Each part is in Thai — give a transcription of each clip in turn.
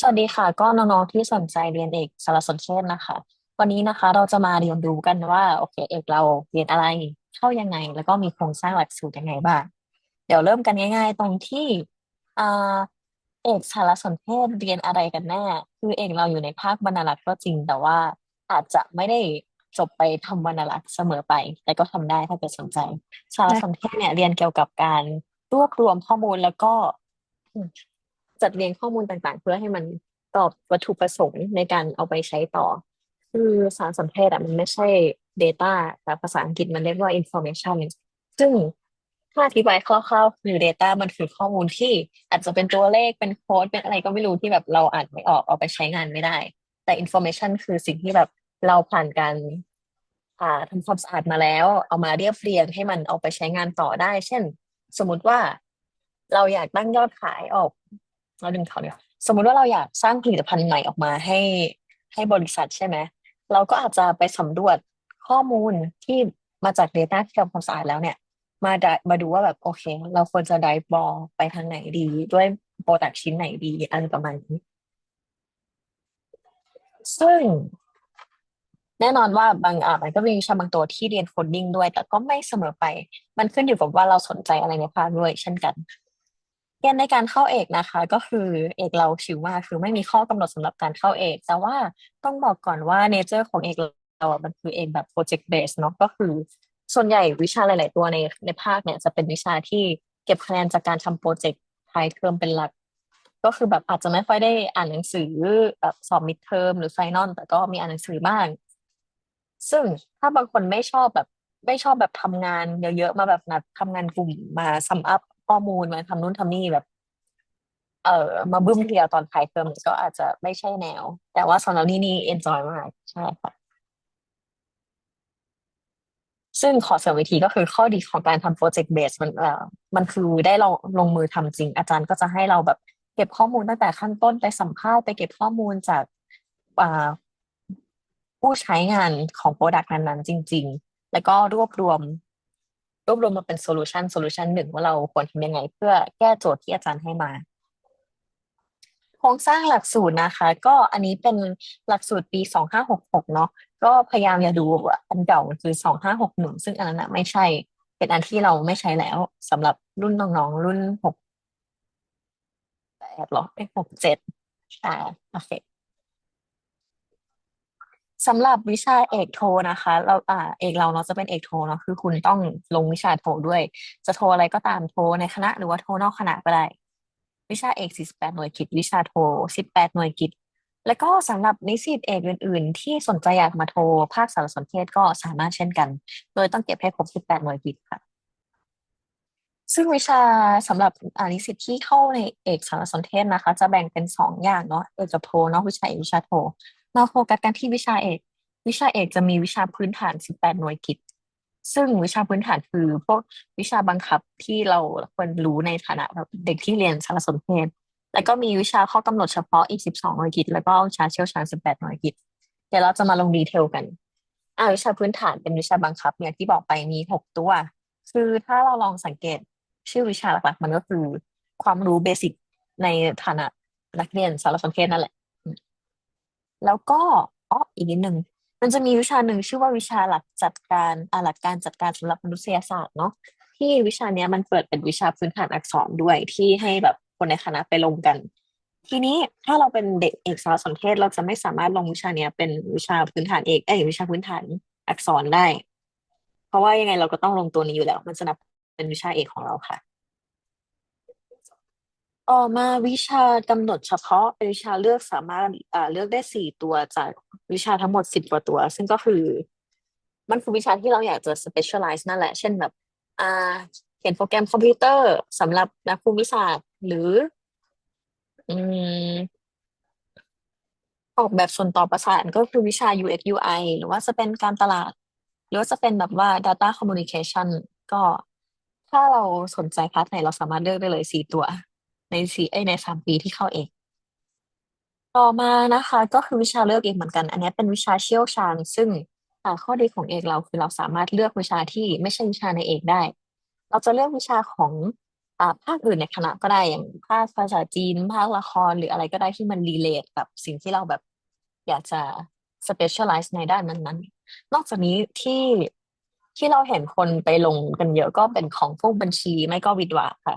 สวัสดีค่ะ ก็น้องๆที่สนใจเรียนเอกสารสนเทศนะคะ วันนี้นะคะเราจะมาเรียนรู้กันว่าโอเคเอกเราเรียนอะไรเข้ายังไง แล้วก็มีโครงสร้างหลักสูตรยังไงบ้างเดี๋ยวเริ่มกันง่าย ๆ ตรงที่อ่าเอกสารสนเทศเรียนอะไรกันแน่คือเอกเราอยู่ในภาคบรรณารักษ์ก็จริง แต่ว่าอาจจะไม่ได้จบไปทำวรรณารักษ์เสมอไป แต่ก็ทำได้ถ้าเกิดสนใจ สารสนเทศเนี่ยเรียนเกี่ยวกับการรวบรวมข้อมูลแล้วก็ จัดเรียงข้อมูลต่างๆ เพื่อให้มันตอบวัตถุประสงค์ในการเอาไปใช้ต่อ คือสารสนเทศอะมันไม่ใช่ Data แต่ภาษาอังกฤษมันเรียกว่า information ซึ่งถ้าอธิบายคร่าวๆคือ Data มันคือข้อมูลที่อาจจะเป็นตัวเลขเป็นโค้ดเป็นอะไรก็ไม่รู้ที่แบบเราอ่านไม่ออกเอาไปใช้งานไม่ได้ แต่ information คือสิ่งที่แบบเราผ่านการอ่าทำความสะอาดมาแล้ว เอามาเรียบเรียงให้มันเอาไปใช้งานต่อได้ เช่น สมมุติว่าเราอยากตั้งยอดขายออก เราดึงเขาเนี่ยสมมุติว่าเราอยากสร้างผลิตภัณฑ์ใหม่ออกมาให้ให้บริษัทใช่ไหมเราก็อาจจะไปสำรวจข้อมูลที่มาจาก Data ที่ทำความสะอาดแล้วเนี่ย มาดมาดูว่าแบบโอเค เราควรจะไดฟ์บอลไปทางไหนดี ด้วยโปรดักชิ้นไหนดีอะไรประมาณนี้ ซึ่งแน่นอนว่าบางอะมันก็มีชาบางตัวที่เรียนโคดดิ้งด้วย แต่ก็ไม่เสมอไป มันขึ้นอยู่กับว่าเราสนใจอะไรในภาคด้วยเช่นกัน เกณฑ์ในการเข้าเอกนะคะ ก็คือเอกเราชิวมากคือไม่มีข้อกำหนดสำหรับการเข้าเอก แต่ว่าต้องบอกก่อนว่าเนเจอร์ของเอกเราอะมันคือเอกแบบโปรเจกต์เบสเนาะก็คือ ส่วนใหญ่วิชาหลาย ๆ ตัวในในภาคเนี่ยจะเป็นวิชาที่เก็บคะแนนจากการทำโปรเจกต์ท้ายเทอมเป็นหลัก ก็คือแบบอาจจะไม่ค่อยได้อ่านหนังสือแบบสอบมิดเทอมหรือไฟนอลแต่ก็มีอ่านหนังสือบ้าง ซึ่งถ้าบางคนไม่ชอบแบบไม่ชอบแบบทำงานเยอะๆมาแบบนัดทำงานกลุ่มมาซัมอัพ ข้อมูลมาทำนู่นทำนี่แบบ เออมาบึ้มเทียวตอนท้ายเทอมก็อาจจะไม่ใช่แนว แต่ว่าสำหรับนี่นี่เอนจอยมากใช่ค่ะซึ่งขอเสริมวิธีก็คือข้อดีของการทำโปรเจกต์เบสมันเอ่อมันคือได้ลงลงมือทำจริง อาจารย์ก็จะให้เราแบบเก็บข้อมูลตั้งแต่ขั้นต้นไปสัมภาษณ์ไปเก็บข้อมูลจากอ่าผู้ใช้งานของโปรดักต์นั้นๆจริง ๆ แล้วก็รวบรวม รวบรวมมาเป็นโซลูชันโซลูชันหนึ่งว่าเราควรทำยังไงเพื่อแก้โจทย์ที่อาจารย์ให้มาโครงสร้างหลักสูตรนะคะ ก็อันนี้เป็นหลักสูตรปีสองห้าหกหกเนาะก็พยายามอย่าดูอันเก่ามันคือสองห้าหกหนึ่งซึ่งอันนั้นไม่ใช่ เป็นอันที่เราไม่ใช้แล้วสำหรับรุ่นน้องๆรุ่นหกแปดหรอเป็นหกเจ็ดอ่าโอเค สำหรับวิชาเอกโทนะคะ เราอ่าเอกเราเนาะจะเป็นเอกโทเนาะคือคุณต้องลงวิชาโทด้วย จะโทอะไรก็ตามโทในคณะ หรือว่าโทนอกคณะก็ได้วิชาเอกสี่สิบแปดหน่วยกิตวิชาโทสิบแปดหน่วยกิตแล้วก็สำหรับนิสิตเอกอื่น ๆ ที่สนใจอยากมาโทภาคสารสนเทศก็สามารถเช่นกัน โดยต้องเก็บให้ครบสิบแปดหน่วยกิตค่ะ ซึ่งวิชาสำหรับอ่านิสิตที่เข้าในเอกสารสนเทศนะคะ จะแบ่งเป็นสองอย่างเนาะเอกกับโทเนาะวิชาเอกวิชาโท มาโฟกัสกันที่วิชาเอก วิชาเอกจะมีวิชาพื้นฐานสิบแปดหน่วยกิตซึ่งวิชาพื้นฐานคือพวกวิชาบังคับที่เราควรรู้ในฐานะแบบเด็กที่เรียนสารสนเทศ แล้วก็มีวิชาข้อกำหนดเฉพาะอีกสิบสองหน่วยกิตแล้วก็วิชาเชี่ยวชาญสิบแปดหน่วยกิตเดี๋ยวเราจะมาลงดีเทลกันอ่าวิชาพื้นฐานเป็นวิชาบังคับเนี่ยที่บอกไปมีหกตัว คือถ้าเราลองสังเกตชื่อวิชาหลักๆมันก็คือความรู้เบสิกในฐานะนักเรียนสารสนเทศนั่นแหละ แล้วก็อ๋ออีกนิดหนึ่งมันจะมีวิชาหนึ่งชื่อว่าวิชาหลักจัดการอาหลักการจัดการสำหรับมนุษยศาสตร์เนาะที่วิชาเนี้ยมันเปิดเป็นวิชาพื้นฐานอักษรด้วยที่ให้แบบคนในคณะไปลงกัน ทีนี้ถ้าเราเป็นเด็กเอกสารสนเทศเราจะไม่สามารถลงวิชาเนี้ยเป็นวิชาพื้นฐานเอกเอ้วิชาพื้นฐานอักษรได้ เพราะว่ายังไงเราก็ต้องลงตัวนี้อยู่แล้ว มันจะนับเป็นวิชาเอกของเราค่ะ ต่อมาวิชากำหนดเฉพาะเป็นวิชาเลือกสามารถอ่าเลือกได้สี่ตัวจากวิชาทั้งหมดสิบกว่าตัว ซึ่งก็คือ มันคือวิชาที่เราอยากจะ specialize นั่นแหละ เช่นแบบอ่าเขียนโปรแกรมคอมพิวเตอร์สำหรับนักภูมิศาสตร์ หรือ อืมออกแบบส่วนต่อประสานก็คือวิชา UX UI หรือว่าจะเป็นการตลาด หรือว่าจะเป็นแบบว่า Data Communication ก็ถ้าเราสนใจพาร์ทไหนเราสามารถเลือกได้เลยสี่ตัว ในสี่เอ้ยในสามปีที่เข้าเอกต่อมานะคะ ก็คือวิชาเลือกเองเหมือนกัน อันนี้เป็นวิชาเชี่ยวชาญ ซึ่งข้อดีของเอกเราคือเราสามารถเลือกวิชาที่ไม่ใช่วิชาในเอกได้ เราจะเลือกวิชาของอ่าภาคอื่นในคณะก็ได้อย่างภาคภาษาจีน ภาคละครหรืออะไรก็ได้ที่มันรีเลทกับสิ่งที่เราแบบอยากจะ specialize ในด้านนั้นๆ นอกจากนี้ที่ที่เราเห็นคนไปลงกันเยอะก็เป็นของพวกบัญชีไม่ก็วิทย์วะค่ะ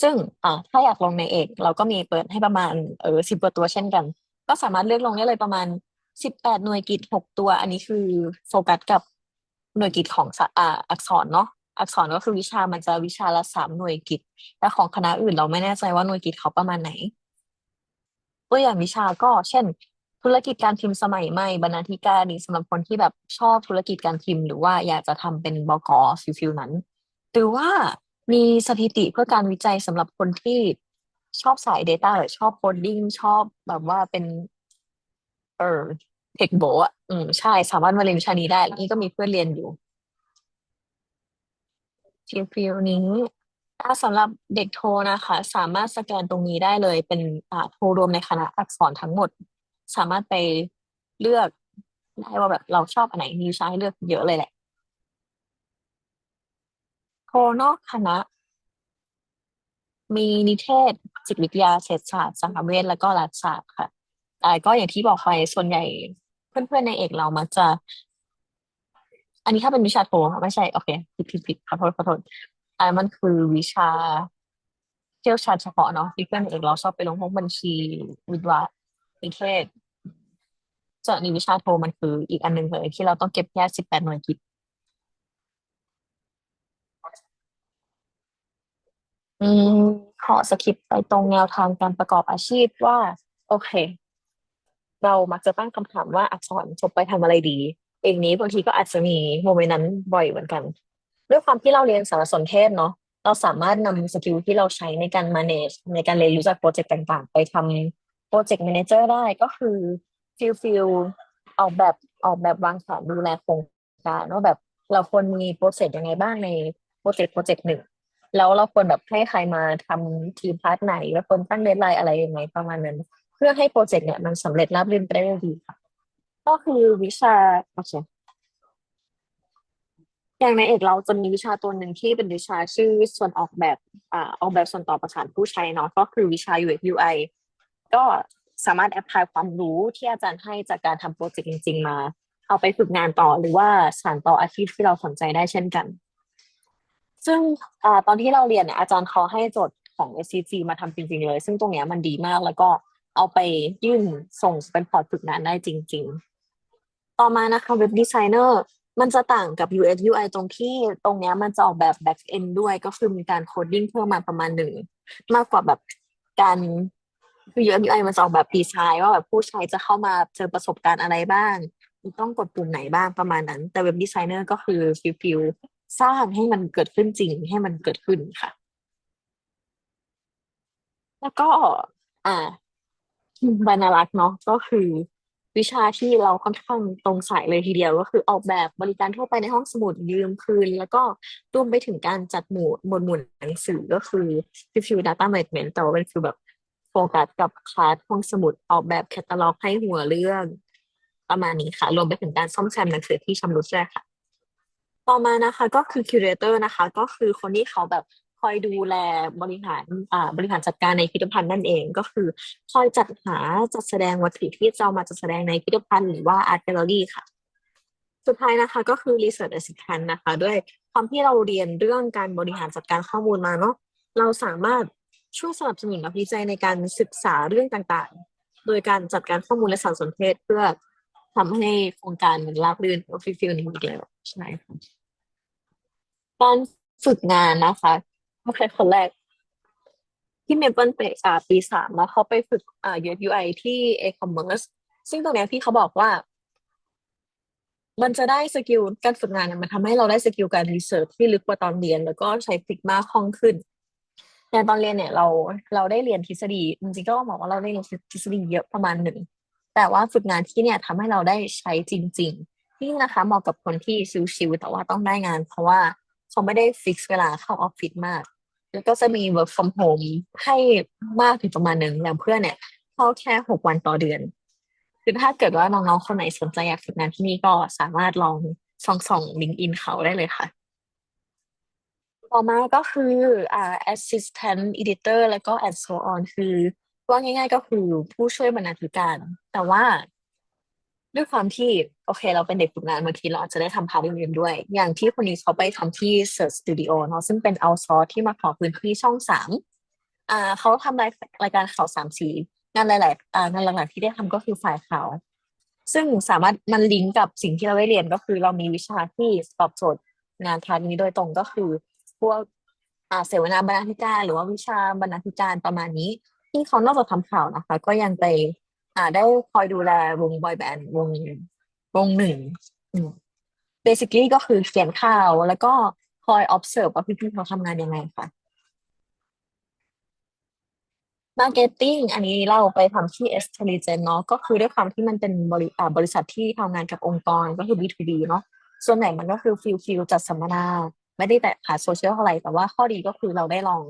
ซึ่งอ่าถ้าอยากลงในเอก เราก็มีเปิดให้ประมาณเออสิบกว่าตัวเช่นกัน ก็สามารถเลือกลงได้เลยประมาณสิบแปดหน่วยกิตหกตัว อันนี้คือโฟกัสกับหน่วยกิตของอ่าอักษรเนาะอักษรก็คือวิชามันจะวิชาละสามหน่วยกิตแต่ของคณะอื่นเราไม่แน่ใจว่าหน่วยกิตเขาประมาณไหน ตัวอย่างวิชาก็เช่น ธุรกิจการพิมพ์สมัยใหม่บรรณาธิการนี่สำหรับคนที่แบบชอบธุรกิจการพิมพ์ หรือว่าอยากจะทำเป็นบกฟิลฟิลนั้น หรือว่า มีสถิติเพื่อการวิจัยสำหรับคนที่ชอบสาย Data หรือชอบโคดดิ้งชอบแบบว่าเป็น เออเทคโบอะอืมใช่ สามารถมาเรียนวิชานี้ได้ นี่ก็มีเพื่อนเรียนอยู่ฟิลฟิลนี้ ถ้าสำหรับเด็กโทนะคะ สามารถสแกนตรงนี้ได้เลย เป็นอ่าโทรวมในคณะอักษรทั้งหมด สามารถไปเลือกได้ว่าแบบเราชอบอันไหนมีวิชาให้เลือกเยอะเลยแหละ นอกคณะ มีนิเทศจิตวิทยาเศรษฐศาสตร์สังคมเวชแล้วก็รัฐศาสตร์ค่ะ แต่ก็อย่างที่บอกไปส่วนใหญ่เพื่อนๆในเอกเรามักจะ อันนี้ถ้าเป็นวิชาโทค่ะไม่ใช่โอเคผิดผิดผิดขอโทษขอโทษอันมันคือวิชาเชี่ยวชาญเฉพาะเนาะที่เพื่อนในเอกเราชอบไปลงพวกบัญชีวิทย์วะนิเทศส่วนอันนี้วิชาโทมันคืออีกอันหนึ่งเลยที่เราต้องเก็บแค่สิบแปดหน่วยกิต มขอสคิปไปตรงแนวทางการประกอบอาชีพว่า โอเค เรามักจะตั้งคำถามว่าอักษรจบไปทำอะไรดีเองนี้บางทีก็อาจจะมีโมเมนต์นั้นบ่อยเหมือนกัน ด้วยความที่เราเรียนสารสนเทศเนาะเราสามารถนำสกิลที่เราใช้ในการ manage ในการเรียนรู้จากโปรเจกต์ต่างๆ ไปทำโปรเจกต์ manager ได้ก็คือฟิลฟิลออกแบบออกแบบวางแผนดูแลโครงการว่าแบบเราควรมีโปรเซสยังไงบ้างในโปรเจกต์โปรเจกต์หนึ่ง แล้วเราควรแบบให้ใครมาทำทีมพาร์ทไหนแล้วควรตั้งเดดไลน์อะไรยังไงประมาณนั้น เพื่อให้โปรเจกต์เนี่ยมันสำเร็จราบรื่นไปได้ดีค่ะ ก็คือวิชาโอเคอย่างในเอกเราจะมีวิชาตัวหนึ่งที่เป็นวิชาชื่อส่วนออกแบบอ่าออกแบบส่วนต่อประสานผู้ใช้เนาะก็คือวิชา UX UI ก็สามารถแอพพลายความรู้ที่อาจารย์ให้จากการทำโปรเจกต์จริง ๆ มา เอาไปฝึกงานต่อหรือว่าสานต่ออาชีพที่เราสนใจได้เช่นกัน ซึ่งอตอนที่เราเรียนเนี่ยอาจารย์เขาให้โจทย์ของ SCG มาทำจริง ๆ เลย ซึ่งตรงเนี้ยมันดีมากแล้วก็เอาไปยื่นส่งเป็นพอร์ตฝึกงานได้จริง ๆ ต่อมานะคะเว็บดีไซเนอร์มันจะต่างกับ UX UI ตรงที่ตรงเนี้ยมันจะออกแบบ back end ด้วยก็คือมีการโคดดิ้งเพิ่มมาประมาณหนึ่ง มากกว่าแบบการคือ UX UI มันจะออกแบบดีไซน์ว่าแบบผู้ใช้จะเข้ามาเจอประสบการณ์อะไรบ้าง ต้องกดปุ่มไหนบ้างประมาณนั้น แต่เว็บดีไซเนอร์ก็คือฟิลฟิล สร้างให้มันเกิดขึ้นจริงให้มันเกิดขึ้นค่ะ แล้วก็ อ่าบรรลักษ์เนาะก็คือวิชาที่เราค่อนข้างตรงสายเลยทีเดียวก็คือออกแบบบริการทั่วไปในห้องสมุดยืมคืน แล้วก็รวมไปถึงการจัดหมู่หมวดหมู่หนังสือก็คือฟิว Data Management แต่ว่าเป็นฟิลแบบโฟกัสกับคลาสห้องสมุดออกแบบแคตตาล็อกให้หัวเรื่องประมาณนี้ค่ะ รวมไปถึงการซ่อมแซมหนังสือที่ชำรุดด้วยค่ะ ต่อมานะคะก็คือคิวเรเตอร์นะคะ ก็คือคนที่เขาแบบคอยดูแลบริหารอ่าบริหารจัดการในพิพิธภัณฑ์นั่นเองก็คือคอยจัดหาจัดแสดงวัตถุที่จะเอามาจัดแสดงในพิพิธภัณฑ์หรือว่าอาร์ตแกลเลอรี่ค่ะ สุดท้ายนะคะก็คือ Research Assistant นะคะ ด้วยความที่เราเรียนเรื่องการบริหารจัดการข้อมูลมาเนาะเราสามารถช่วยสนับสนุนนักวิจัยในการศึกษาเรื่องต่างๆ โดยการจัดการข้อมูลและสารสนเทศเพื่อ ทำให้โครงการมันราบรื่นฟิลฟิลนี้อีกแล้วใช่ค่ะการฝึกงานนะคะโอเคคนแรก ที่เมเปิลไปอ่าปีสามแล้วเขาไปฝึกอ่า UI ที่ e-commerce ซึ่งตรงเนี้ยพี่เขาบอกว่า มันจะได้สกิลการฝึกงานเนี่ยมันทำให้เราได้สกิลการรีเสิร์ชที่ลึกกว่าตอนเรียน แล้วก็ใช้ฟิกมาคล่องขึ้นแต่ตอนเรียนเนี่ยเราเราได้เรียนทฤษฎีจริงๆก็บอกว่าเราได้เรียนทฤษฎีเยอะประมาณหนึ่ง แต่ว่าฝึกงานที่เนี่ยทำให้เราได้ใช้จริงๆนี่นะคะเหมาะกับคนที่ชิวๆแต่ว่าต้องได้งาน เพราะว่าเขาไม่ได้ฟิกเวลาเข้าออฟฟิศมาก แล้วก็จะมี work from home ให้มากถึงประมาณหนึ่งอย่างเพื่อนเนี่ยเข้าแค่หกวันต่อเดือน คือถ้าเกิดว่าน้องๆคนไหนสนใจอยากฝึกงานที่นี่ก็สามารถลองส่องส่องลิงก์อินเขาได้เลยค่ะต่อมาก็คืออ่า assistant editor แล้วก็ and so on คือ ว่าง่าย ๆ ก็คือผู้ช่วยบรรณาธิการ แต่ว่า ด้วยความที่โอเค เราเป็นเด็กฝึกงานบางทีเราอาจจะได้ทำพาร์ทอื่นๆด้วย อย่างที่คนนี้เขาไปทำที่ Search Studio เนาะซึ่งเป็น outsource ที่มาขอพื้นที่ช่องสามอ่าเขาทำรายรายการข่าวสามสีงานหลายๆอ่างานหลักๆที่ได้ทำก็คือฝ่ายข่าวซึ่งสามารถมันลิงก์กับสิ่งที่เราได้เรียนก็คือเรามีวิชาที่ตอบโจทย์งานพาร์ทนี้โดยตรงก็คือพวกอ่าเสวนาบรรณาธิการ หรือว่าวิชาบรรณาธิการประมาณนี้ ที่เขานอกจากทำข่าวนะคะ ก็ยังไปอ่าได้คอยดูแลวงบอยแบนด์วงวงหนึ่งอืม basically ก็คือเขียนข่าวแล้วก็คอย observe ว่าพี่ๆเขาทำงานยังไงค่ะ marketing อันนี้เราไปทำที่ Intelligent เนาะก็คือด้วยความที่มันเป็นบริบริษัทที่ทำงานกับองค์กรก็คือ B2B เนาะส่วนใหญ่มันก็คือฟิลฟิลจัดสัมมนา ไม่ได้แต่หาโซเชียลอะไรแต่ว่าข้อดีก็คือเราได้ลอง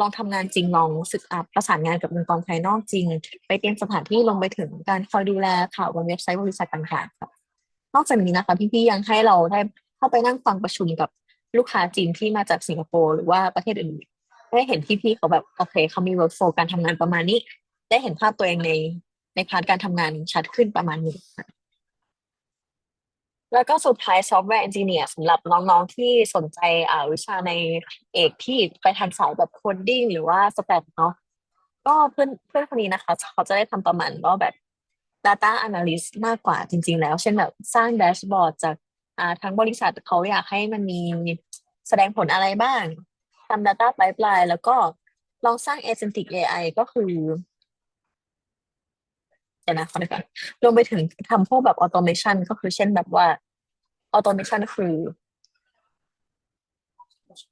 ลองทำงานจริงลองศึกษาประสานงานกับองค์กรภายนอกจริง ไปเตรียมสถานที่ลงไปถึงการคอยดูแลข่าวบนเว็บไซต์บริษัทต่างๆค่ะนอกจากนี้นะคะพี่ๆยังให้เราได้เข้าไปนั่งฟังประชุมกับลูกค้าจีนที่มาจากสิงคโปร์หรือว่าประเทศอื่นได้เห็นพี่ๆเขาแบบโอเคเขามี workflow การทำงานประมาณนี้ ได้เห็นภาพตัวเองในในพาร์ทการทำงานชัดขึ้นประมาณนี้ค่ะ แล้วก็สุดท้ายซอฟต์แวร์เอนจิเนียร์สำหรับน้องๆที่สนใจอ่าวิชาในเอกที่ไปทางสายแบบโคดดิ้งหรือว่าสแตทเนาะก็เพื่อนเพื่อนคนนี้นะคะ เขาจะได้ทำประมาณว่าแบบ Data Analyst มากกว่าจริง ๆ แล้ว เช่นแบบสร้างแดชบอร์ดจากอ่าทั้งบริษัทเขาอยากให้มันมีแสดงผลอะไรบ้างทำ Data Pipeline แล้วก็ลองสร้าง Agentic AI ก็คือ นะขอดูก่อนรวมไปถึงทำพวกแบบ automation ก็คือเช่นแบบว่า automation คือ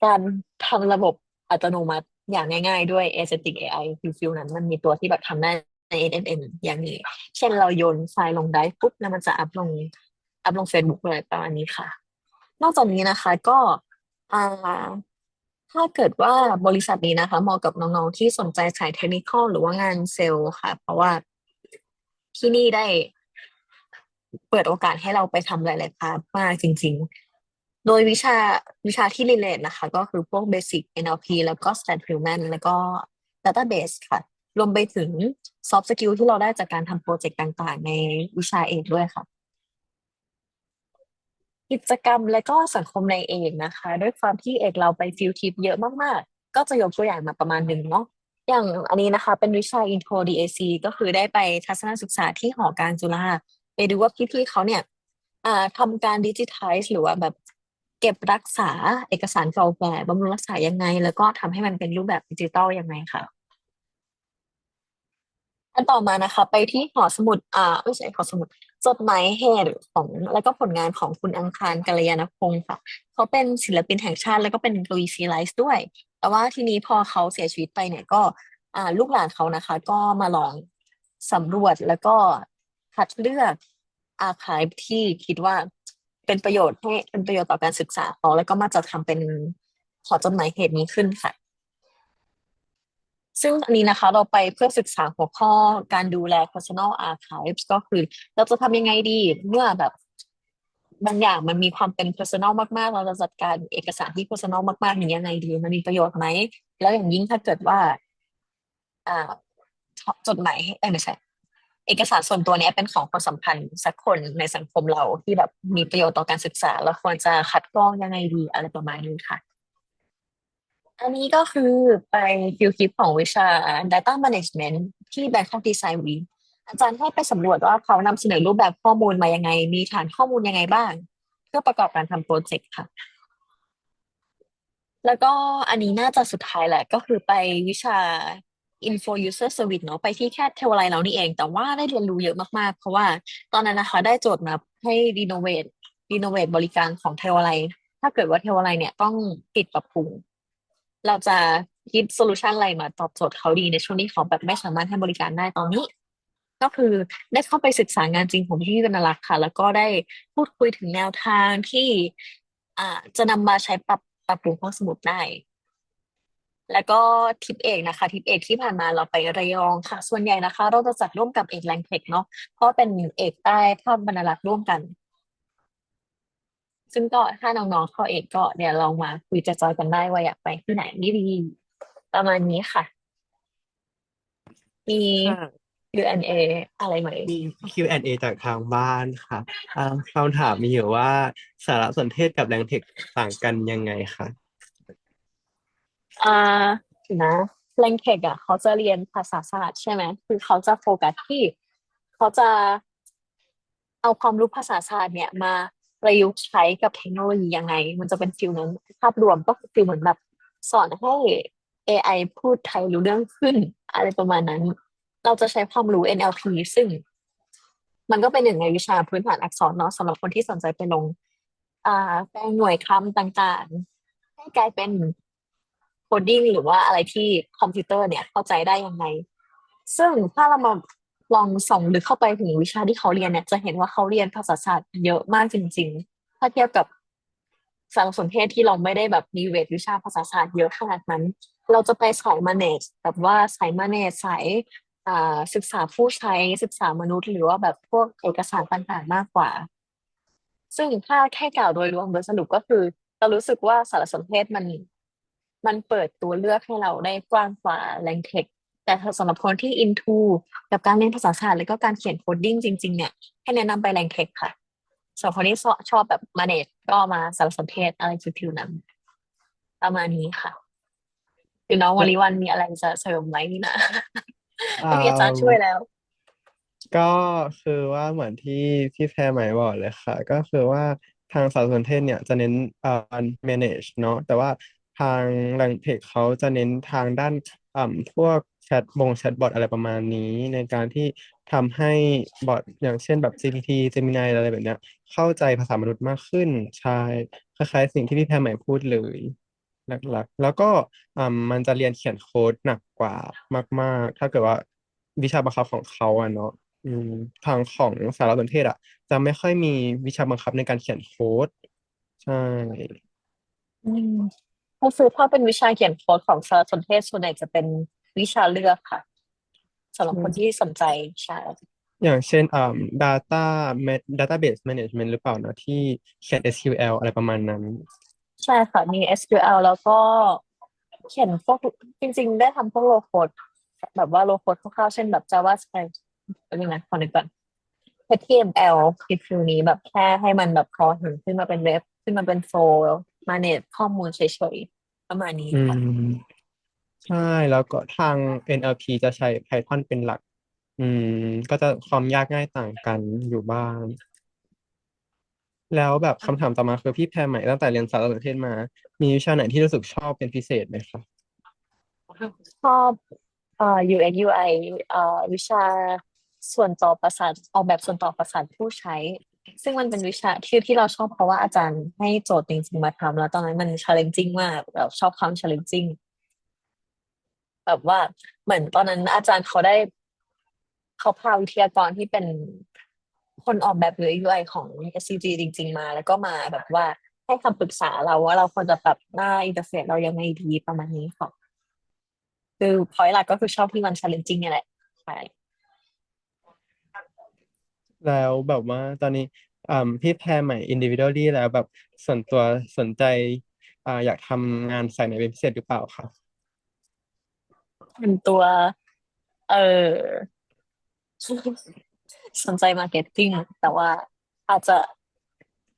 การทำระบบอัตโนมัติอย่างง่ายๆด้วย Agentic AI ฟิวฟิวนั้น มันมีตัวที่แบบทำได้ใน NNN อย่างนี้ เช่นเราโยนไฟล์ลงไดฟ์ปุ๊บ แล้วมันจะอัพลง อัพลง Facebook เลยประมาณนี้ค่ะ นอกจากนี้นะคะก็อาถ้าเกิดว่าบริษัทนี้นะคะเหมาะกับน้องๆที่สนใจสายเทคนิคหรือว่างานเซลล์ค่ะ เพราะว่า ที่นี่ได้ เปิดโอกาสให้เราไปทำหลายๆพาร์ทมากจริง ๆ โดยวิชาวิชาที่ relate นะคะ ก็คือพวก basic NLP แล้วก็ Stat Human แล้วก็ Database ค่ะ รวมไปถึง soft skill ที่เราได้จากการทำโปรเจกต์ต่าง ๆ ในวิชาเอกด้วยค่ะกิจกรรมและก็สังคมในเอกนะคะ ด้วยความที่เอกเราไปฟิลทริปเยอะมาก ๆ ก็จะยกตัวอย่างมาประมาณหนึ่งเนาะ อย่างอันนี้นะคะ เป็นวิชา Intro DAC ก็คือได้ไปทัศนศึกษาที่หอการจุฬาไปดูว่าพี่ๆเขาเนี่ยทำการดิจิทัลหรือว่าแบบเก็บรักษาเอกสารเก่าแก่บำรุงรักษายังไง แล้วก็ทำให้มันเป็นรูปแบบดิจิตอลยังไงค่ะอันต่อมานะคะ ไปที่หอสมุดอ่าไม่ใช่หอสมุดจดหมายเหตุของ แล้วก็ผลงานของคุณอังคารกัลยาณพงศ์ค่ะ เขาเป็นศิลปินแห่งชาติแล้วก็เป็นกวีซีไลฟ์ด้วย แต่ว่าทีนี้พอเขาเสียชีวิตไปเนี่ยก็ลูกหลานเขานะคะ ก็มาลองสำรวจแล้วก็คัดเลือกอาร์คีฟที่คิดว่าเป็นประโยชน์ให้เป็นประโยชน์ต่อการศึกษาเขาแล้วก็มาจัดทำเป็นหอจดหมายเหตุนี้ขึ้นค่ะ ซึ่งอันนี้นะคะเราไปเพื่อศึกษาหัวข้อการดูแล personal archives ก็คือ เราจะทำยังไงดีเมื่อแบบ บางอย่างมันมีความเป็น personal มากๆ เราจะจัดการเอกสารที่ personal มากๆนี้ยังไงดีมันมีประโยชน์ไหม แล้วอย่างยิ่งถ้าเกิดว่า อ่าจดหมายไม่ใช่เอกสารส่วนตัวนี้เป็นของคนสำคัญสักคนในสังคมเราที่แบบมีประโยชน์ต่อการศึกษาเราควรจะคัดกรองยังไงดีอะไรประมาณนี้ค่ะ อันนี้ก็คือไปฟิลคลิปของวิชา Data Management ที่ Bangkok Design Week อาจารย์ให้ไปสำรวจว่าเขานำเสนอรูปแบบข้อมูลมายังไง มีฐานข้อมูลยังไงบ้าง เพื่อประกอบการทำโปรเจกต์ค่ะ แล้วก็อันนี้น่าจะสุดท้ายแหละ ก็คือไปวิชา Info User Service เนาะไปที่แค่เทวไลเรานี่เอง แต่ว่าได้เรียนรู้เยอะมากๆ เพราะว่าตอนนั้นนะคะได้โจทย์มาให้รีโนเวทรีโนเวทบริการของเทวไลถ้าเกิดว่าเทวไลเนี่ยต้องปิดปรับปรุงเราจะคิดโซลูชันอะไรมาตอบโจทย์เขาดีในช่วงที่เขาแบบไม่สามารถให้บริการได้ตอนนี้ ก็คือได้เข้าไปศึกษางานจริงของพี่วรรณรักษ์ค่ะ แล้วก็ได้พูดคุยถึงแนวทางที่อ่าจะนำมาใช้ปรับปรับปรุงห้องสมุดได้ แล้วก็ทริปเอกนะคะทริปเอกที่ผ่านมาเราไประยองค่ะ ส่วนใหญ่นะคะ เราจะจัดร่วมกับเอกแรงเทคเนาะเพราะเป็นเอกใต้ภาคบรรณารักษ์ร่วมกัน ซึ่งก็ถ้าน้องๆเข้าเอกก็เดี๋ยวลองมาคุยจะจอยกันได้ว่าอยากไปที่ไหนดี ประมาณนี้ค่ะ มี ค่ะ Q&A อะไรไหม มี Q&A จากทางบ้านค่ะอ่าคำถามมีอยู่ว่าสารสนเทศกับแรงเทคต่างกันยังไงคะอ่านะแรงเทคอะเขาจะเรียนภาษาศาสตร์ใช่ไหมคือเขาจะโฟกัสที่ เขาจะเอาความรู้ภาษาศาสตร์เนี่ยมาประยุกต์ใช้กับเทคโนโลยียังไง มันจะเป็นฟิลนั้นภาพรวมก็คือฟิลเหมือนแบบสอนให้ AI พูดไทยรู้เรื่องขึ้น อะไรประมาณนั้น เราจะใช้ความรู้ NLP ซึ่ง มันก็เป็นหนึ่งในวิชาพื้นฐานอักษรเนาะสำหรับคนที่สนใจไปลง อ่าแปลงหน่วยคำต่างๆ ให้กลายเป็นโคดดิ้งหรือว่าอะไรที่คอมพิวเตอร์เนี่ยเข้าใจได้ยังไง ซึ่งถ้าเรามาลองส่องลึกเข้าไปถึงวิชาที่เขาเรียนเนี่ย จะเห็นว่าเขาเรียนภาษาศาสตร์เยอะมากจริง ๆ ถ้าเทียบกับสารสนเทศที่เราไม่ได้แบบมีเวทวิชาภาษาศาสตร์เยอะขนาดนั้น เราจะไปสาย manage แบบว่าสาย manage สายอ่ ศึกษาผู้ใช้ศึกษามนุษย์ หรือว่าแบบพวกเอกสารต่างๆมากกว่า ซึ่งถ้าแค่กล่าวโดยรวมโดยสรุปก็คือ เรารู้สึกว่าสารสนเทศมัน มันเปิดตัวเลือกให้เราได้กว้างกว่าแรงเทคแต่สำหรับคนที่ into กับการเรียนภาษาศาสตร์แล้วก็การเขียนโคดดิ้งจริง ๆ เนี่ย ให้แนะนำไปแรงเทคค่ะสำหรับคนที่ชอบแบบ manage ก็มาสารสนเทศอะไรฟิวๆนั้นประมาณนี้ค่ะคือน้องวลิวันมีอะไรจะเสริมไหมนะอ่าไม่มีอาจารย์ช่วยแล้ว ก็คือว่าเหมือนที่พี่แพรหมายบอกเลยค่ะ ก็คือว่าทางสารสนเทศเนี่ยจะเน้นเอ่อ manage เนาะแต่ว่าทางแรงเทคเขาจะเน้นทางด้านอ่าพวกแชทบงแชทบอทอะไรประมาณนี้ ในการที่ทำให้บอทอย่างเช่นแบบ GPT Gemini อะไรแบบเนี้ย เข้าใจภาษามนุษย์มากขึ้นใช่คล้ายๆสิ่งที่พี่แพรหมายพูดเลย หลักๆ แล้วก็อ่ามันจะเรียนเขียนโค้ดหนักกว่ามาก ๆ ถ้าเกิดว่าวิชาบังคับของเขาอะเนาะอืมทางของสารสนเทศอะ จะไม่ค่อยมีวิชาบังคับในการเขียนโค้ดใช่อืมก็คือถ้าเป็นวิชาเขียนโค้ดของสารสนเทศส่วนใหญ่จะเป็นวิชาเลือกค่ะสำหรับคนที่สนใจใช่อย่างเช่นอ่า data ma- database management หรือเปล่านะที่เขียน SQL อะไรประมาณนั้น ใช่ค่ะ มี SQL แล้วก็เขียนพวกจริง ๆ ได้ทำพวกโลโคดแบบว่าโลโคดคร่าวๆเช่นแบบ JavaScript เป็นยังไงขอนึกก่อน HTML คิดฟิลนี้แบบแค่ให้มันแบบพอเห็นขึ้นมาเป็นเว็บ ขึ้นมาเป็นโฟล์มาเนตข้อมูลเฉยๆประมาณนี้ค่ะใช่ แล้วก็ทาง NLP จะใช้ Python เป็นหลัก อืม ก็จะความยากง่ายต่างกันอยู่บ้าง แล้วแบบคำถามต่อมาคือพี่แพรใหม่ตั้งแต่เรียนสารสนเทศมา มีวิชาไหนที่รู้สึกชอบเป็นพิเศษไหมคะชอบเอ่อ UX UI เอ่อวิชาส่วนต่อประสาทออกแบบส่วนต่อประสาทผู้ใช้ ซึ่งมันเป็นวิชาที่ที่เราชอบเพราะว่าอาจารย์ให้โจทย์จริงๆมาทำแล้วตอนนั้นมัน challenging มากเราชอบความ challenging แบบว่าเหมือนตอนนั้นอาจารย์เขาได้เขาพาวิทยากรที่เป็น คนออกแบบ UX UI ของ SCG จริง ๆ มา แล้วก็มาแบบว่าให้คำปรึกษาเราว่าเราควรจะปรับหน้าอินเทอร์เฟซเรายังไงดีประมาณนี้ค่ะคือพอยหลักก็คือชอบที่มัน challenging เนี่ยแหละใช่แล้วแบบว่าตอนนี้อ่าพี่แพรใหม่ individually แล้วแบบส่วนตัวสนใจอ่าอยากทำงานสายไหนเป็นพิเศษหรือเปล่าคะเป็นตัว เออ สนใจมาร์เก็ตติ้งแต่ว่าอาจจะ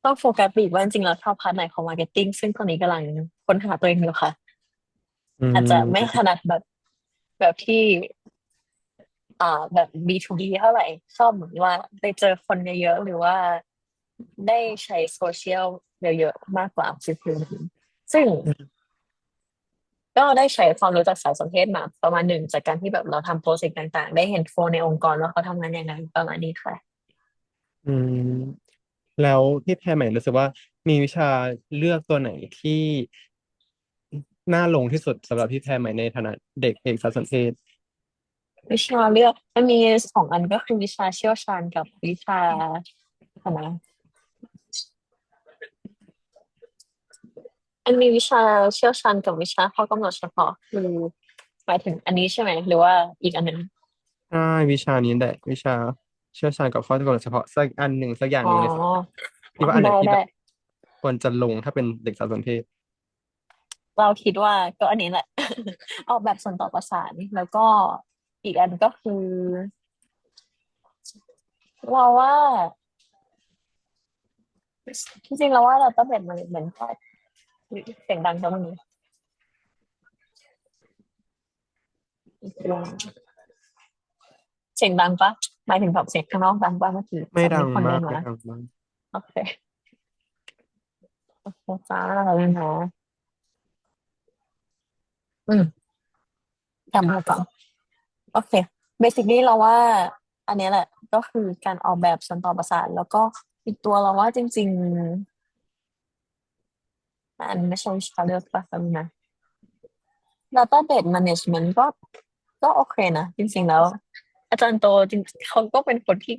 ต้องโฟกัสไปอีกว่าจริงๆเราชอบพาร์ทไหนของมาร์เก็ตติ้งซึ่งตอนนี้กำลังค้นหาตัวเองอยู่ค่ะอือาจจะมไม่ถนัดแบบแบบที่ อ่าแบบ B2B เท่าไหร่ชอบเหมือนว่าได้เจอคนเยอะๆหรือว่าได้ใช้โซเชียลเยอะๆมากกว่าฟิลนั้นซึ่ง ก็ได้ใช้ความรู้จากสารสนเทศมาประมาณหนึ่งจากการที่แบบเราทำโปรเจกต์ต่าง ๆ ได้เห็นโฟในองค์กรว่าเขาทำงานยังไงประมาณนี้ค่ะ อืม แล้วพี่แพรใหม่รู้สึกว่ามีวิชาเลือกตัวไหนที่น่าลงที่สุดสำหรับพี่แพรใหม่ในฐานะเด็กเอกสารสนเทศวิชาเลือกมันมีสองอันก็คือวิชาเชี่ยวชาญกับวิชาอะไร นะอันมีวิชาเชี่ยวชาญกับวิชาข้อกำหนดเฉพาะคือหมายถึงอันนี้ใช่ไหมหรือว่าอีกอันหนึ่งใช่วิชานี้แหละวิชาเชี่ยวชาญกับข้อกำหนดเฉพาะสักอันหนึ่งสักอย่างอ๋หอนึ่งเลยพี่ว่าอันไหนได้ที่แบได้บควรจะลงถ้าเป็นเด็กสารสนเทศเราคิดว่าก็อันนี้แหละ ออกแบบส่วนต่อประสานแล้วก็อีกอันก็คือ เราว่าจริงๆเราว่าเราต้องเป็นมันเหมือนก็ เสียงดังจังนี้เสียงดังปะหมายถึงแบบเสียงข้างนอกดังปะเมื่อกี้ไม่ดังคนมาเดิกนไม่มาดังมากโอเคโอเคจ้าเลยนะอืมจำมาก่อนโอเคเบสิคนี้เราว่า อันเนี้ยแหละ ก็คือการออกแบบส่วนต่อประสาทแล้วก็อีกตัวเราว่าจริง ๆ อันไม่ใช่วิชาเลือกปะแป๊บนึงนะ Database Management ก็ก็โอเคนะ จริงๆแล้ว อาจารย์โตจริงเขาก็เป็นคนที่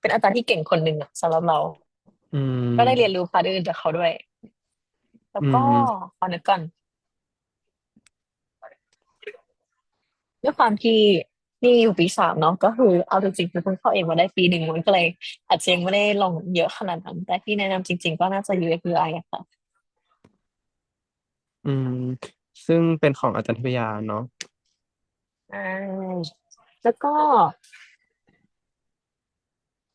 เป็นอาจารย์ที่เก่งคนหนึ่งอะสำหรับเราอืมก็ได้เรียนรู้พาร์ทอื่นจากเขาด้วย แล้วก็อืมขอนึกก่อนด้วยความที่นี่อยู่ปีสามเนาะก็คือเอาจริงๆคือเพิ่งเข้าเองมาได้ปีหนึ่งมันก็เลยอาจจะยังไม่ได้ลงเยอะขนาดนั้นแต่ที่แนะนำจริง ๆ ก็น่าจะ UX UI อะค่ะ อืม ซึ่งเป็นของอาจารย์ทิพยาเนาะอ่าแล้วก็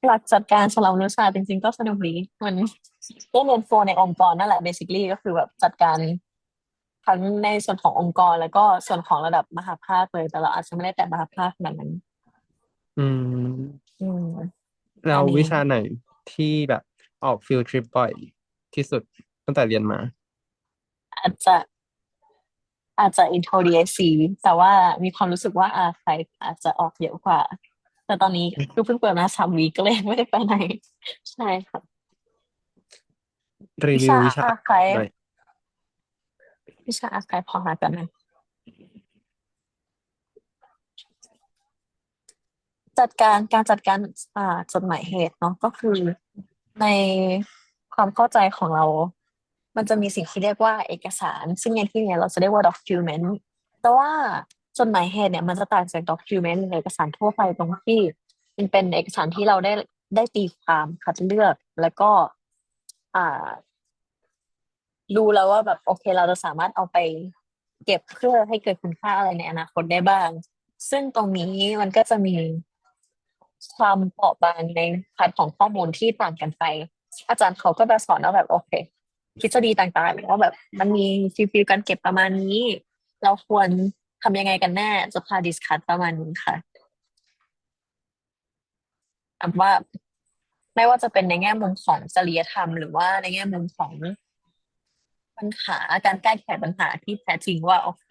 หลักจัดการสำหรับมนุษยศาสตร์จริงๆก็สนุกดีมันได้เรียนโฟในองค์กรนั่นแหละ basically ก็คือแบบจัดการทั้งในส่วนขององค์กรแล้วก็ส่วนของระดับมหาภาคเลย แต่เราอาจจะไม่ได้แตะมหาภาคขนาดนั้น อืม อืมแล้วอันนี้วิชาไหนที่แบบออกฟิลทริปบ่อยที่สุดตั้งแต่เรียนมา อาจจะอาจจะ intro DSC แต่ว่ามีความรู้สึกว่าอาใครอาจจะออกเยอะกว่า แต่ตอนนี้คือเพิ่งเปิดมาสามวีก็เลยไม่ได้ไปไหน ใช่ค่ะรีวิวิวชาวิชาอาร์ไคหน่อยวิชาอาร์ไคพอหากันนะจัดการการจัดการอ่าจดหมายเหตุเนาะก็คือในความเข้าใจของเรา มันจะมีสิ่งที่เรียกว่าเอกสาร ซึ่งในที่นี้เราจะเรียกว่า document แต่ว่าจดหมายเหตุเนี่ยมันจะต่างจาก document หรือเอกสารทั่วไปตรงที่ มันเป็นเอกสารที่เราได้ได้ตีความคัดเลือกแล้วก็ อ่ารู้แล้วว่าแบบโอเค เราจะสามารถเอาไปเก็บเพื่อให้เกิดคุณค่าอะไรในอนาคตได้บ้าง ซึ่งตรงนี้มันก็จะมีความเปราะบางในพาร์ทของข้อมูลที่ต่างกันไป อาจารย์เขาก็จะสอนว่าแบบโอเค ทฤษฎีต่างๆว่าแบบมันมีฟิลฟิลการเก็บประมาณนี้ เราควรทำยังไงกันแน่จะพาดิสคัทประมาณนี้ค่ะแบบว่าไม่ว่าจะเป็นในแง่มุมของจริยธรรม หรือว่าในแง่มุมของปัญหาการแก้ไขปัญหาที่แท้จริงว่าโอเค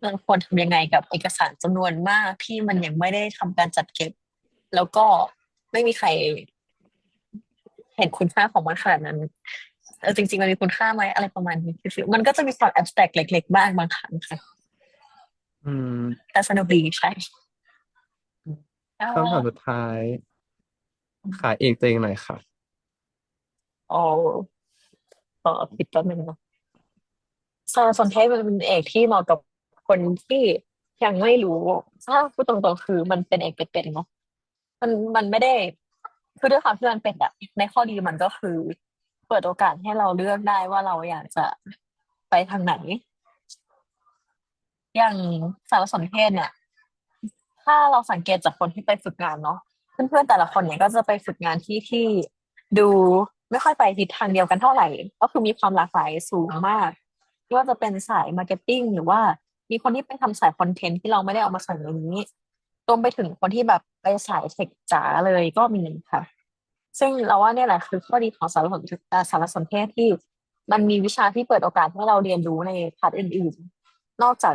เราควรทำยังไงกับเอกสารจำนวนมากที่มันยังไม่ได้ทำการจัดเก็บ แล้วก็ไม่มีใครเห็นคุณค่าของมันขนาดนั้น เออจริงๆ มันมีคุณค่าไหมอะไรประมาณนี้คือมันก็จะมีความแอบสแต็กเล็ก ๆ บ้างบางครั้งค่ะอืมแต่สนุกดีใช่แล้วคำถามสุดท้าย ขายเองตัวเองหน่อยค่ะโอ้ต่อผิดแป๊บนึงนะสารสนเทศมันเป็นเอกที่เหมาะกับคนที่ยังไม่รู้ถ้าพูดตรงๆคือมันเป็นเอกเป็ดๆเนาะมันมันไม่ได้ คือด้วยความที่มันเป็นแบบในข้อดีมันก็คือ เปิดโอกาสให้เราเลือกได้ว่าเราอยากจะไปทางไหน อย่างสารสนเทศเนี่ย ถ้าเราสังเกตจากคนที่ไปฝึกงานเนาะเพื่อนๆแต่ละคนเนี่ยก็จะไปฝึกงานที่ที่ดูไม่ค่อยไปทิศทางเดียวกันเท่าไหร่ ก็คือมีความหลากหลายสูงมากไม่ว่าจะเป็นสายมาร์เก็ตติ้งหรือว่ามีคนที่ไปทำสายคอนเทนต์ที่เราไม่ได้เอามาใส่ในนี้รวมไปถึงคนที่แบบไปสายเทคจ๋าเลยก็มีค่ะ ซึ่งเราว่าเนี่ยแหละคือข้อดีของสารสนเทศสารสนเทศที่ มันมีวิชาที่เปิดโอกาสให้เราเรียนรู้ในพาร์ทอื่นๆ นอกจาก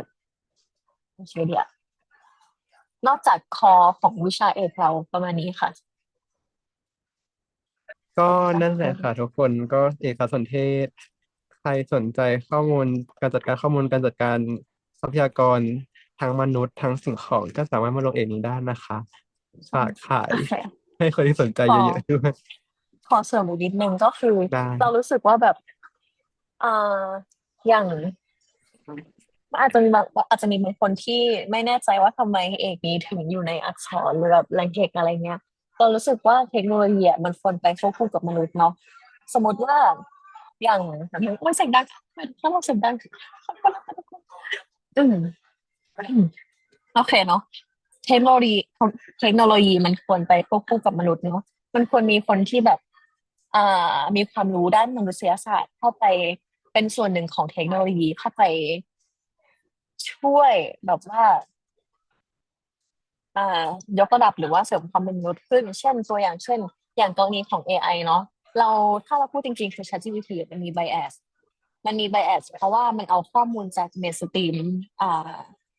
ไม่ใช่เดียนอกจากคอของวิชาเอกเราประมาณนี้ค่ะ ก็นั่นแหละค่ะ ทุกคนก็เอกสนเทศ ใครสนใจข้อมูลการจัดการข้อมูลการจัดการทรัพยากรทั้งมนุษย์ทั้งสิ่งของก็สามารถมาลงเอกนี้ได้นะคะฝากขาย ให้คนที่สนใจขอเยอะๆด้วยขอเสริมอีกนิดนึงก็คือได้เรารู้สึกว่าแบบอ่าอย่างอาจจะมีบางอาจจะมีบางคนที่ไม่แน่ใจว่าทำไมเอกนี้ถึงอยู่ในอักษรหรือแบบแรงเทคอะไรเงี้ยเรารู้สึกว่าเทคโนโลยีอะมันควรไปควบคู่กับมนุษย์เนาะสมมติว่าอย่างมันเสียงดังมันถ้าเราเสียงดังอืมอืมโอเคเนาะ เทคโนโลยีเทคโนโลยีมันควรไปควบคู่กับมนุษย์เนาะมันควรมีคนที่แบบอ่ามีความรู้ด้านมนุษยศาสตร์เข้าไปเป็นส่วนหนึ่งของเทคโนโลยีเข้าไปช่วยแบบว่าอ่ายกระดับหรือว่าเสริมความเป็นมนุษย์ขึ้น เช่นตัวอย่างเช่น อย่างกรณีของ AI เนาะเราถ้าเราพูดจริงๆ คือ ChatGPT มันมี bias มันมี bias เพราะว่ามันเอาข้อมูลจากเมนสตรีมอ่า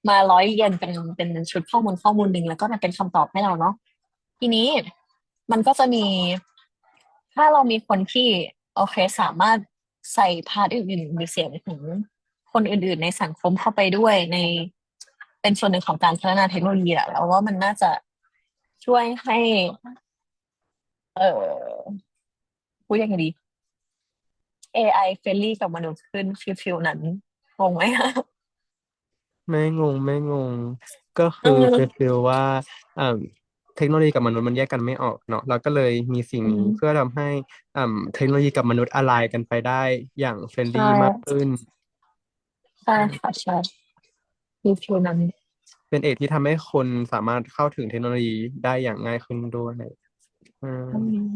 มาร้อยเรียงเป็นเป็นชุดข้อมูลข้อมูลหนึ่งแล้วก็มันเป็นคำตอบให้เราเนาะทีนี้มันก็จะมี ถ้าเรามีคนที่โอเคสามารถใส่พาร์ทอื่นๆหรือเสียงของคนอื่น ๆ ในสังคมเข้าไปด้วยในเป็นส่วนหนึ่งของการพัฒนาเทคโนโลยีอะแล้วว่ามันน่าจะช่วยให้ เออพูดยังไงดี AI เฟรนลี่กับมนุษย์ขึ้นฟิลฟิลนั้นงงไหมคะ ไม่งงไม่งง ก็เอคืออเป็นฟีลว่าอ่าเทคโนโลยีกับมนุษย์มันแยกกันไม่ออกเนาะเราก็เลยมีสิ่งอืนี้มเพื่อทำให้อ่าเทคโนโลยีกับมนุษย์อ l ไลน์กันไปได้อย่างเฟรนใช่ลี่มากขึ้น ใช่ค่ะใช่ฟิลฟิลนั้น เป็นเอกที่ทำให้คนสามารถเข้าถึงเทคโนโลยีได้อย่างง่ายขึ้นด้วยอืมอืม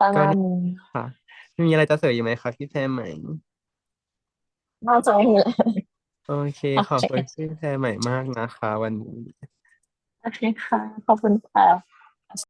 ประก็มาณนี่นึงค่ะ มีอะไรจะเสริมอีกไหมคะพี่แพรไหม น่าจะไม่มีแล้ว โอเค โอขอบเค คุณที่แชร์ใหม่มากนะคะ วันนี้ โอเคค่ะ ขอบคุณค่ะ